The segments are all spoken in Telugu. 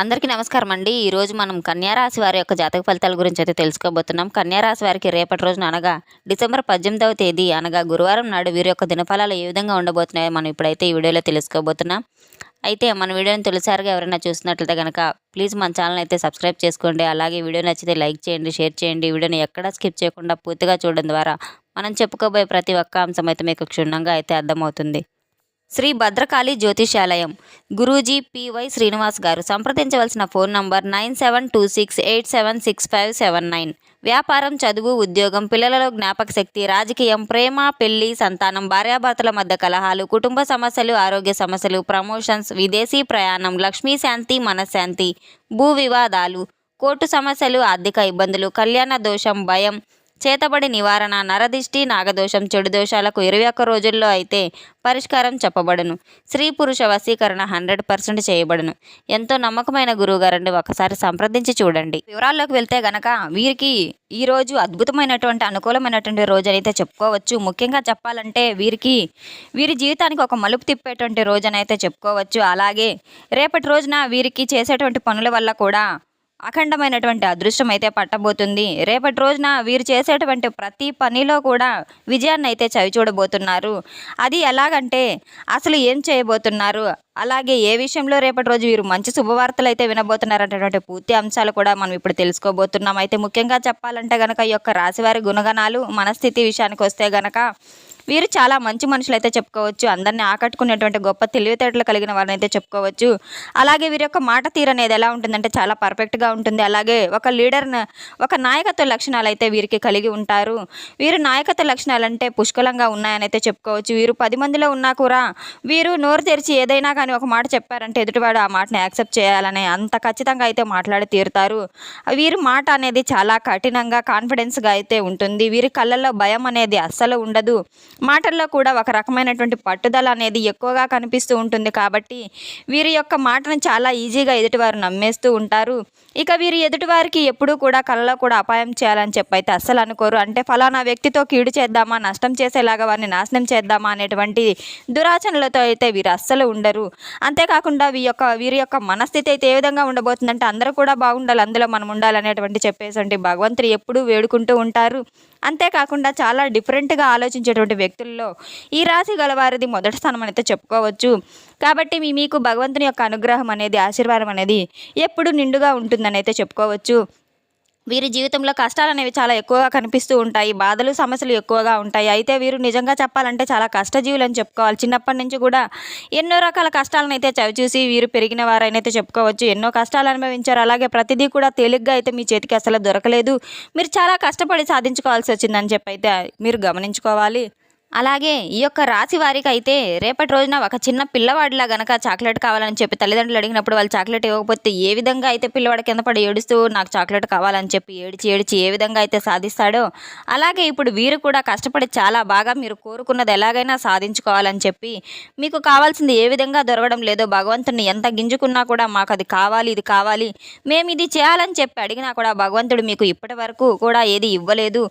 అందరికీ నమస్కారం అండి. ఈరోజు మనం కన్యారాశి వారి యొక్క జాతక ఫలితాల గురించి అయితే తెలుసుకోబోతున్నాం. కన్యారాశి వారికి రేపటి రోజున అనగా డిసెంబర్ పద్దెనిమిదవ తేదీ అనగా గురువారం నాడు వీరి యొక్క దినఫలాలు ఏ విధంగా ఉండబోతున్నాయో మనం ఇప్పుడైతే ఈ వీడియోలో తెలుసుకోబోతున్నాం. అయితే మన వీడియోని తొలిసారిగా ఎవరైనా చూసినట్లయితే కనుక ప్లీజ్ మన ఛానల్ అయితే సబ్స్క్రైబ్ చేసుకోండి. అలాగే వీడియో నచ్చితే లైక్ చేయండి షేర్ చేయండి. వీడియోని ఎక్కడా స్కిప్ చేయకుండా పూర్తిగా చూడడం ద్వారా మనం చెప్పుకోబోయే ప్రతి ఒక్క అంశం అయితే మీకు క్షుణ్ణంగా అయితే అర్థమవుతుంది. శ్రీ భద్రకాళి జ్యోతిషాలయం. గురూజీ పివై శ్రీనివాస్ గారు. సంప్రదించవలసిన phone number nine seven two six eight seven six five seven nine. వ్యాపారం చదువు ఉద్యోగం పిల్లలలో జ్ఞాపక శక్తి రాజకీయం ప్రేమ పెళ్ళి సంతానం భార్యాభర్తల మధ్య కలహాలు కుటుంబ సమస్యలు ఆరోగ్య సమస్యలు ప్రమోషన్స్ విదేశీ ప్రయాణం లక్ష్మీ శాంతి మనశ్శాంతి భూ వివాదాలు కోర్టు సమస్యలు ఆర్థిక ఇబ్బందులు కళ్యాణ దోషం భయం చేతబడి నివారణ నరదిష్టి నాగదోషం చెడు దోషాలకు ఇరవై ఒక్క రోజుల్లో అయితే పరిష్కారం చెప్పబడును. స్త్రీ పురుష వశీకరణ హండ్రెడ్ పర్సెంట్ చేయబడును. ఎంతో నమ్మకమైన గురువుగారండి ఒకసారి సంప్రదించి చూడండి. వివరాల్లోకి వెళ్తే గనక వీరికి ఈ రోజు అద్భుతమైనటువంటి అనుకూలమైనటువంటి రోజు అయితే చెప్పుకోవచ్చు. ముఖ్యంగా చెప్పాలంటే వీరికి వీరి జీవితానికి ఒక మలుపు తిప్పేటువంటి రోజు అయితే చెప్పుకోవచ్చు. అలాగే రేపటి రోజున వీరికి చేసేటువంటి పనుల వల్ల కూడా అఖండమైనటువంటి అదృష్టం అయితే పట్టబోతుంది. రేపటి రోజున వీరు చేసేటువంటి ప్రతి పనిలో కూడా విజయాన్ని అయితే చవి చూడబోతున్నారు అది ఎలాగంటే అసలు ఏం చేయబోతున్నారు? అలాగే ఏ విషయంలో రేపటి రోజు వీరు మంచి శుభవార్తలు అయితే వినబోతున్నారనేటువంటి పూర్తి అంశాలు కూడా మనం ఇప్పుడు తెలుసుకోబోతున్నాం. అయితే ముఖ్యంగా చెప్పాలంటే గనక ఈ యొక్క రాశివారి గుణగణాలు మనస్థితి విషయానికి వస్తే గనక వీరు చాలా మంచి మనుషులు అయితే చెప్పుకోవచ్చు. అందరినీ ఆకట్టుకునేటువంటి గొప్ప తెలివితేటలు కలిగిన వారిని అయితే చెప్పుకోవచ్చు. అలాగే వీరి యొక్క మాట తీరు అనేది ఎలా ఉంటుందంటే చాలా పర్ఫెక్ట్గా ఉంటుంది. అలాగే ఒక లీడర్ ఒక నాయకత్వ లక్షణాలు అయితే వీరికి కలిగి ఉంటారు. వీరు నాయకత్వ లక్షణాలు అంటే పుష్కలంగా ఉన్నాయని అయితే చెప్పుకోవచ్చు. వీరు పది మందిలో ఉన్నా కూడా వీరు నోరు తెరిచి ఏదైనా కానీ ఒక మాట చెప్పారంటే ఎదుటివాడు ఆ మాటను యాక్సెప్ట్ చేయాలని అంత ఖచ్చితంగా అయితే మాట్లాడి తీరుతారు. వీరి మాట అనేది చాలా కఠినంగా కాన్ఫిడెన్స్గా అయితే ఉంటుంది. వీరి కళ్ళల్లో భయం అనేది అస్సలు ఉండదు. మాటల్లో కూడా ఒక రకమైనటువంటి పట్టుదల అనేది ఎక్కువగా కనిపిస్తూ ఉంటుంది కాబట్టి వీరి యొక్క మాటను చాలా ఈజీగా ఎదుటివారు నమ్మేస్తూ ఉంటారు. ఇక వీరి ఎదుటివారికి ఎప్పుడూ కూడా కళ్ళలో కూడా అపాయం చేయాలని చెప్పి అయితే అస్సలు అనుకోరు. అంటే ఫలానా వ్యక్తితో కీడు చేద్దామా నష్టం చేసేలాగా వారిని నాశనం చేద్దామా అనేటువంటి దురాచనలతో అయితే వీరు అస్సలు ఉండరు. అంతేకాకుండా వీ యొక్క వీరి యొక్క మనస్థితి అయితే ఏ విధంగా ఉండబోతుందంటే అందరూ కూడా బాగుండాలి అందులో మనం ఉండాలనేటువంటి చెప్పేసి భగవంతుడు ఎప్పుడూ వేడుకుంటూ ఉంటారు. అంతేకాకుండా చాలా డిఫరెంట్గా ఆలోచించేటువంటి వ్యక్తుల్లో ఈ రాశి గలవారిది మొదటి స్థానం అయితే చెప్పుకోవచ్చు. కాబట్టి మీ మీకు భగవంతుని యొక్క అనుగ్రహం అనేది ఆశీర్వాదం అనేది ఎప్పుడు నిండుగా ఉంటుందని అయితే చెప్పుకోవచ్చు. వీరి జీవితంలో కష్టాలు అనేవి చాలా ఎక్కువగా కనిపిస్తూ ఉంటాయి. బాధలు సమస్యలు ఎక్కువగా ఉంటాయి. అయితే వీరు నిజంగా చెప్పాలంటే చాలా కష్టజీవులు అని చెప్పుకోవాలి. చిన్నప్పటి నుంచి కూడా ఎన్నో రకాల కష్టాలను అయితే చవిచూసి వీరు పెరిగిన వారైనైతే చెప్పుకోవచ్చు. ఎన్నో కష్టాలు అనుభవించారు. అలాగే ప్రతిదీ కూడా తేలిగ్గా అయితే మీ చేతికి అసలు దొరకలేదు. మీరు చాలా కష్టపడి సాధించుకోవాల్సి వచ్చిందని చెప్పి అయితే మీరు గమనించుకోవాలి. అలాగే ఈ యొక్క రాశి వారికి అయితే రేపటి రోజున ఒక చిన్న పిల్లవాడిలా గనక చాక్లెట్ కావాలని చెప్పి తల్లిదండ్రులు అడిగినప్పుడు వాళ్ళు చాక్లెట్ ఇవ్వకపోతే ఏ విధంగా అయితే పిల్లవాడి కింద పడి ఏడుస్తూ నాకు చాక్లెట్ కావాలని చెప్పి ఏడిచి ఏడిచి ఏ విధంగా అయితే సాధిస్తాడో అలాగే ఇప్పుడు వీరు కూడా కష్టపడి చాలా బాగా మీరు కోరుకున్నది ఎలాగైనా సాధించుకోవాలని చెప్పి మీకు కావాల్సింది ఏ విధంగా దొరకడం లేదో భగవంతుని ఎంత గింజుకున్నా కూడా మాకు అది కావాలి ఇది కావాలి మేము ఇది చేయాలని చెప్పి అడిగినా కూడా భగవంతుడు మీకు ఇప్పటి వరకు కూడా ఏది ఇవ్వలేదు.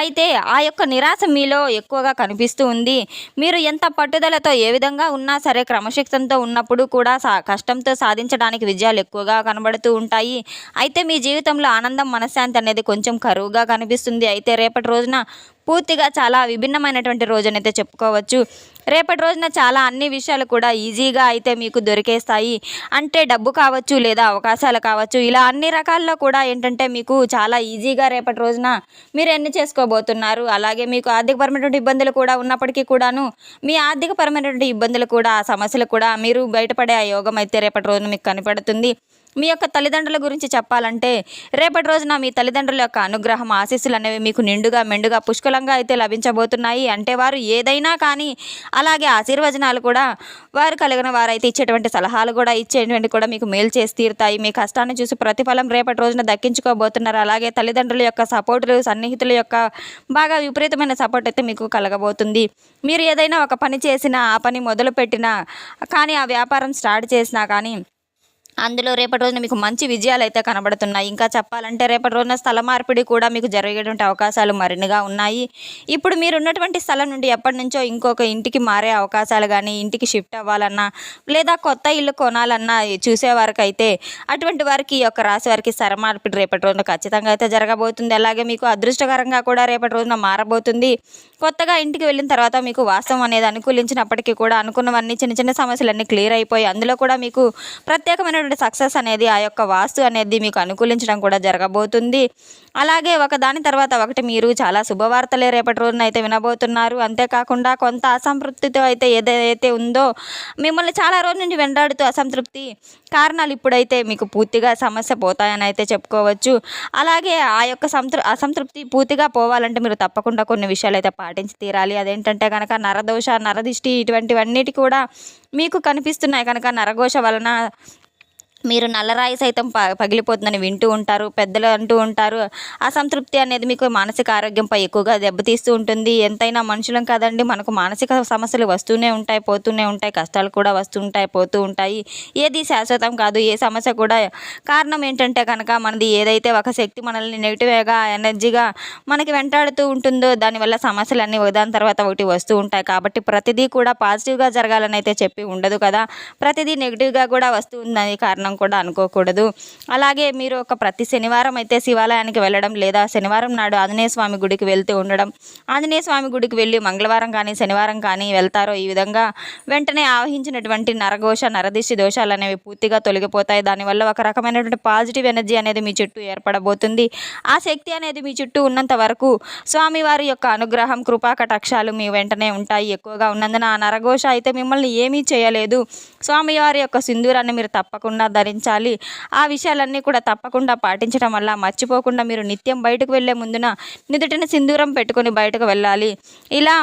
అయితే ఆ యొక్క నిరాశ మీలో ఎక్కువగా చూపిస్తూ ఉంది. మీరు ఎంత పట్టుదలతో ఏ విధంగా ఉన్నా సరే క్రమశిక్షణతో ఉన్నప్పుడు కూడా సా కష్టంతో సాధించడానికి విజయాలు ఎక్కువగా కనబడుతూ ఉంటాయి. అయితే మీ జీవితంలో ఆనందం మనశ్శాంతి అనేది కొంచెం కరువుగా కనిపిస్తుంది. అయితే రేపటి రోజున పూర్తిగా చాలా విభిన్నమైనటువంటి రోజునైతే చెప్పుకోవచ్చు. రేపటి రోజున చాలా అన్ని విషయాలు కూడా ఈజీగా అయితే మీకు దొరికేస్తాయి. అంటే డబ్బు కావచ్చు లేదా అవకాశాలు కావచ్చు ఇలా అన్ని రకాల్లో కూడా ఏంటంటే మీకు చాలా ఈజీగా రేపటి రోజున మీరు ఎన్ని చేసుకోబోతున్నారు. అలాగే మీకు ఆర్థికపరమైనటువంటి ఇబ్బందులు కూడా ఉన్నప్పటికీ కూడాను మీ ఆర్థికపరమైనటువంటి ఇబ్బందులు కూడా ఆ సమస్యలు కూడా మీరు బయటపడే ఆ యోగం అయితే రేపటి రోజున మీకు కనపడుతుంది. మీ యొక్క తల్లిదండ్రుల గురించి చెప్పాలంటే రేపటి రోజున మీ తల్లిదండ్రుల యొక్క అనుగ్రహం ఆశీస్సులు అనేవి మీకు నిండుగా మెండుగా పుష్కలంగా అయితే లభించబోతున్నాయి. అంటే వారు ఏదైనా కానీ అలాగే ఆశీర్వచనాలు కూడా వారు కలిగిన వారైతే ఇచ్చేటువంటి సలహాలు కూడా ఇచ్చేటువంటి కూడా మీకు మేలు చేసి తీరుతాయి. మీ కష్టాన్ని చూసి ప్రతిఫలం రేపటి రోజున దక్కించుకోబోతున్నారు. అలాగే తల్లిదండ్రుల యొక్క సపోర్టులు సన్నిహితుల యొక్క బాగా విపరీతమైన సపోర్ట్ అయితే మీకు కలగబోతుంది. మీరు ఏదైనా ఒక పని చేసినా ఆ పని మొదలు పెట్టినా కానీ ఆ వ్యాపారం స్టార్ట్ చేసినా కానీ అందులో రేపటి రోజున మీకు మంచి విజయాలు అయితే కనబడుతున్నాయి. ఇంకా చెప్పాలంటే రేపటి రోజున స్థల మార్పిడి కూడా మీకు జరిగేటువంటి అవకాశాలు మరిన్నిగా ఉన్నాయి. ఇప్పుడు మీరు ఉన్నటువంటి స్థలం నుండి ఎప్పటి నుంచో ఇంకొక ఇంటికి మారే అవకాశాలు కానీ ఇంటికి షిఫ్ట్ అవ్వాలన్నా లేదా కొత్త ఇల్లు కొనాలన్నా చూసేవారికి అయితే అటువంటి వారికి ఈ యొక్క రాశి వారికి స్థల మార్పిడి రేపటి రోజున ఖచ్చితంగా అయితే జరగబోతుంది. అలాగే మీకు అదృష్టకరంగా కూడా రేపటి రోజున మారబోతుంది. కొత్తగా ఇంటికి వెళ్ళిన తర్వాత మీకు వాస్తవం అనేది అనుకూలించినప్పటికీ కూడా అనుకున్నవన్నీ చిన్న చిన్న సమస్యలన్నీ క్లియర్ అయిపోయి అందులో కూడా మీకు ప్రత్యేకమైన ప్రత్యేకమైనటువంటి సక్సెస్ అనేది ఆ యొక్క వాస్తు అనేది మీకు అనుకూలించడం కూడా జరగబోతుంది. అలాగే ఒక దాని తర్వాత ఒకటి మీరు చాలా శుభవార్తలే రేపటి రోజున అయితే వినబోతున్నారు. అంతేకాకుండా కొంత అసంతృప్తితో అయితే ఏదైతే ఉందో మిమ్మల్ని చాలా రోజుల నుంచి వెంటాడుతూ అసంతృప్తి కారణాలు ఇప్పుడైతే మీకు పూర్తిగా సమస్య పోతాయని అయితే చెప్పుకోవచ్చు. అలాగే ఆ యొక్క సంతృ అసంతృప్తి పూర్తిగా పోవాలంటే మీరు తప్పకుండా కొన్ని విషయాలు అయితే పాటించి తీరాలి. అదేంటంటే కనుక నరదోష నరదిష్టి ఇటువంటివన్నిటి కూడా మీకు కనిపిస్తున్నాయి. కనుక నరఘోష వలన మీరు నల్లరాయి సైతం ప పగిలిపోతుందని వింటూ ఉంటారు పెద్దలు అంటూ ఉంటారు. అసంతృప్తి అనేది మీకు మానసిక ఆరోగ్యంపై ఎక్కువగా దెబ్బతీస్తూ ఉంటుంది. ఎంతైనా మనుషులం కాదండి మనకు మానసిక సమస్యలు వస్తూనే ఉంటాయి పోతూనే ఉంటాయి కష్టాలు కూడా వస్తూ ఉంటాయి పోతూ ఉంటాయి. ఏది శాశ్వతం కాదు ఏ సమస్య కూడా. కారణం ఏంటంటే కనుక మనది ఏదైతే ఒక శక్తి మనల్ని నెగిటివ్గా ఎనర్జీగా మనకి వెంటాడుతూ ఉంటుందో దానివల్ల సమస్యలన్నీ ఒకదాని తర్వాత ఒకటి వస్తూ ఉంటాయి. కాబట్టి ప్రతిదీ కూడా పాజిటివ్గా జరగాలని అయితే చెప్పి ఉండదు కదా. ప్రతిదీ నెగిటివ్గా కూడా వస్తూ ఉందని కారణం కూడా అనుకోకూడదు. అలాగే మీరు ఒక ప్రతి శనివారం అయితే శివాలయానికి వెళ్ళడం లేదా శనివారం నాడు ఆంజనేయ స్వామి గుడికి వెళ్తూ ఉండడం ఆంజనేయ స్వామి గుడికి వెళ్ళి మంగళవారం కానీ శనివారం కానీ వెళ్తారో ఈ విధంగా వెంటనే ఆవహించినటువంటి నరఘోష నరదిశి దోషాలు అనేవి పూర్తిగా తొలగిపోతాయి. దానివల్ల ఒక రకమైనటువంటి పాజిటివ్ ఎనర్జీ అనేది మీ చుట్టూ ఏర్పడబోతుంది. ఆ శక్తి అనేది మీ చుట్టూ ఉన్నంత వరకు స్వామివారి యొక్క అనుగ్రహం కృపా కటాక్షాలు మీ వెంటనే ఉంటాయి ఎక్కువగా ఉన్నందున. ఆ నరఘోష అయితే మిమ్మల్ని ఏమీ చేయలేదు. స్వామివారి యొక్క సింధూరాన్ని మీరు తప్పకుండా ధరించాలి. ఆ విషయాలన్నీ కూడా తప్పకుండా పాటించడం వల్ల మర్చిపోకుండా మీరు నిత్యం బయటకు వెళ్ళే ముందున నిదుటిన సింధూరం పెట్టుకొని బయటకు వెళ్ళాలి. ఇలా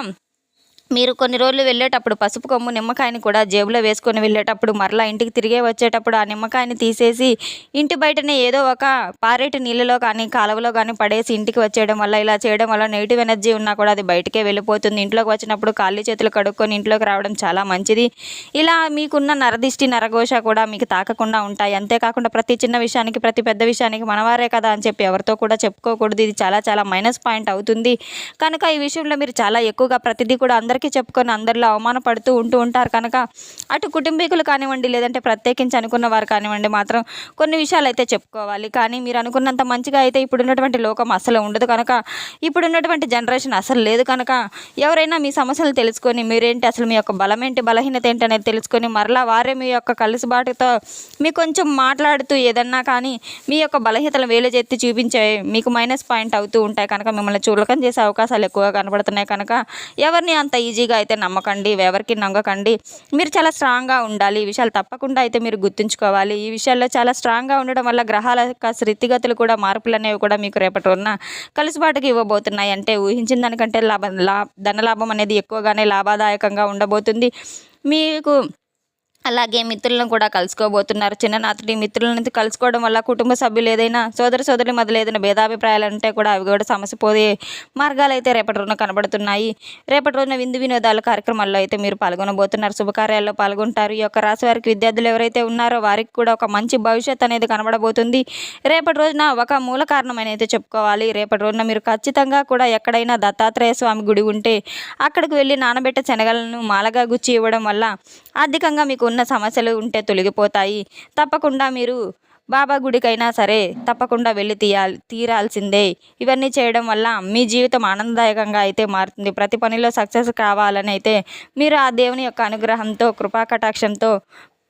మీరు కొన్ని రోజులు వెళ్ళేటప్పుడు పసుపు కొమ్ము నిమ్మకాయని కూడా జేబులో వేసుకొని వెళ్ళేటప్పుడు మరలా ఇంటికి తిరిగే వచ్చేటప్పుడు ఆ నిమ్మకాయని తీసేసి ఇంటి బయటనే ఏదో ఒక పారేటి నీళ్ళలో కానీ కాలువలో కానీ పడేసి ఇంటికి వచ్చేయడం వల్ల ఇలా చేయడం వల్ల నెగిటివ్ ఎనర్జీ ఉన్నా కూడా అది బయటకే వెళ్ళిపోతుంది. ఇంట్లోకి వచ్చినప్పుడు ఖాళీ చేతులు కడుక్కొని ఇంట్లోకి రావడం చాలా మంచిది. ఇలా మీకున్న నరదిష్టి నరఘోష కూడా మీకు తాకకుండా ఉంటాయి. అంతేకాకుండా ప్రతి చిన్న విషయానికి ప్రతి పెద్ద విషయానికి మనవారే కదా అని చెప్పి ఎవరితో కూడా చెప్పుకోకూడదు. ఇది చాలా చాలా మైనస్ పాయింట్ అవుతుంది. కనుక ఈ విషయంలో మీరు చాలా ఎక్కువగా ప్రతిదీ కూడా అందరికీ చెప్పుకొని అందరిలో అవమానపడుతూ ఉంటూ ఉంటారు కనుక అటు కుటుంబీకులు కానివ్వండి లేదంటే ప్రత్యేకించి అనుకున్న వారు కానివ్వండి మాత్రం కొన్ని విషయాలు అయితే చెప్పుకోవాలి. కానీ మీరు అనుకున్నంత మంచిగా అయితే ఇప్పుడున్నటువంటి లోకం అసలు ఉండదు కనుక ఇప్పుడున్నటువంటి జనరేషన్ అసలు లేదు కనుక ఎవరైనా మీ సమస్యలు తెలుసుకొని మీరేంటి అసలు మీ యొక్క బలం ఏంటి బలహీనత ఏంటి అనేది తెలుసుకొని మరలా వారే మీ యొక్క కలిసిబాటుతో మీ కొంచెం మాట్లాడుతూ ఏదన్నా కానీ మీ యొక్క బలహీనతలు వేలజెత్తి చూపించే మీకు మైనస్ పాయింట్ అవుతూ ఉంటాయి కనుక మిమ్మల్ని చూలకం చేసే అవకాశాలు ఎక్కువగా కనబడుతున్నాయి కనుక ఎవరిని అంత ఈజీగా అయితే నమ్మకండి ఎవరికి నమ్మకండి. మీరు చాలా స్ట్రాంగ్గా ఉండాలి. ఈ విషయాలు తప్పకుండా అయితే మీరు గుర్తుంచుకోవాలి. ఈ విషయాల్లో చాలా స్ట్రాంగ్గా ఉండడం వల్ల గ్రహాల యొక్క స్థితిగతులు కూడా మార్పులు అనేవి కూడా మీకు రేపటి ఉన్న కలిసిపాటుకి ఇవ్వబోతున్నాయి. అంటే ఊహించిన దానికంటే లాభ లా ధనలాభం అనేది ఎక్కువగానే లాభదాయకంగా ఉండబోతుంది. మీకు అలాగే మిత్రులను కూడా కలుసుకోబోతున్నారు. చిన్ననాథుడి మిత్రులను కలుసుకోవడం వల్ల కుటుంబ సభ్యులు ఏదైనా సోదర సోదరి మొదలు ఏదైనా భేదాభిప్రాయాలు అంటే కూడా అవి కూడా సమస్య పోయే మార్గాలు అయితే రేపటి రోజున కనబడుతున్నాయి. రేపటి రోజున విందు వినోదాల కార్యక్రమాల్లో అయితే మీరు పాల్గొనబోతున్నారు. శుభకార్యాల్లో పాల్గొంటారు. ఈ యొక్క రాశి వారికి విద్యార్థులు ఎవరైతే ఉన్నారో వారికి కూడా ఒక మంచి భవిష్యత్ అనేది కనబడబోతుంది. రేపటి రోజున ఒక మూల కారణమని అయితే చెప్పుకోవాలి. రేపటి రోజున మీరు ఖచ్చితంగా కూడా ఎక్కడైనా దత్తాత్రేయ స్వామి గుడి ఉంటే అక్కడికి వెళ్ళి నానబెట్ట శనగలను మాలగా గుచ్చి ఇవ్వడం వల్ల ఆర్థికంగా మీకు ఉన్న సమస్యలు ఉంటే తొలగిపోతాయి. తప్పకుండా మీరు బాబా గుడికైనా సరే తప్పకుండా వెళ్ళి తీయాలి తీరాల్సిందే. ఇవన్నీ చేయడం వల్ల మీ జీవితం ఆనందదాయకంగా అయితే మారుతుంది. ప్రతి పనిలో సక్సెస్ కావాలని అయితే మీరు ఆ దేవుని యొక్క అనుగ్రహంతో కృపాకటాక్షంతో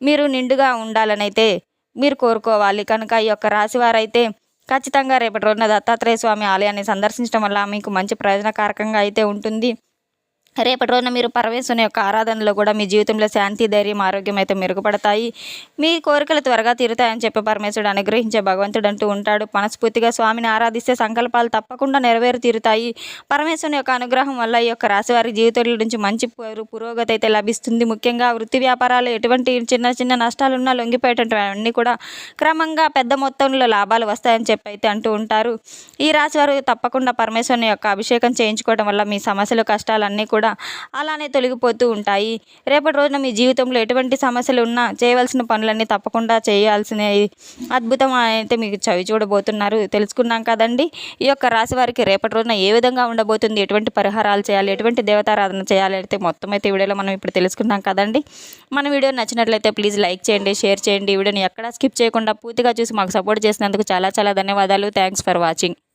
మీరు నిండుగా ఉండాలని అయితే మీరు కోరుకోవాలి. కనుక ఈ యొక్క రాశివారైతే ఖచ్చితంగా రేపటి రోజున దత్తాత్రేయ స్వామి ఆలయాన్ని సందర్శించడం వల్ల మీకు మంచి ప్రయోజనకారకంగా అయితే ఉంటుంది. రేపటి రోజున మీరు పరమేశ్వరుని యొక్క ఆరాధనలో కూడా మీ జీవితంలో శాంతి ధైర్యం ఆరోగ్యం అయితే మెరుగుపడతాయి. మీ కోరికలు త్వరగా తీరుతాయని చెప్పి పరమేశ్వరుడు అనుగ్రహించే భగవంతుడు అంటూ ఉంటాడు. మనస్ఫూర్తిగా స్వామిని ఆరాధిస్తే సంకల్పాలు తప్పకుండా నెరవేరు తీరుతాయి పరమేశ్వరుని యొక్క అనుగ్రహం వల్ల ఈ యొక్క రాశివారి జీవితాల నుంచి మంచి పురోగతి అయితే లభిస్తుంది. ముఖ్యంగా వృత్తి వ్యాపారాలు ఎటువంటి చిన్న చిన్న నష్టాలున్నా లొంగిపోయేటటువంటి అన్నీ కూడా క్రమంగా పెద్ద మొత్తంలో లాభాలు వస్తాయని చెప్పి అయితే అంటూ ఉంటారు. ఈ రాశివారు తప్పకుండా పరమేశ్వరుని యొక్క అభిషేకం చేయించుకోవడం వల్ల మీ సమస్యలు కష్టాలన్నీ కూడా కూడా అలానే తొలగిపోతూ ఉంటాయి. రేపటి రోజున మీ జీవితంలో ఎటువంటి సమస్యలు ఉన్నా చేయవలసిన పనులన్నీ తప్పకుండా చేయాల్సిన అద్భుతం అయితే మీకు చవి చూడబోతున్నారు. తెలుసుకున్నాం కదండి. ఈ యొక్క రాశి వారికి రేపటి రోజున ఏ విధంగా ఉండబోతుంది? ఎటువంటి పరిహారాలు చేయాలి? ఎటువంటి దేవతారాధన చేయాలి? అయితే మొత్తం అయితే వీడియోలో మనం ఇప్పుడు తెలుసుకున్నాం కదండి. మన వీడియో నచ్చినట్లయితే ప్లీజ్ లైక్ చేయండి షేర్ చేయండి. వీడియోని ఎక్కడా స్కిప్ చేయకుండా పూర్తిగా చూసి మాకు సపోర్ట్ చేసినందుకు చాలా చాలా ధన్యవాదాలు. Thanks for watching.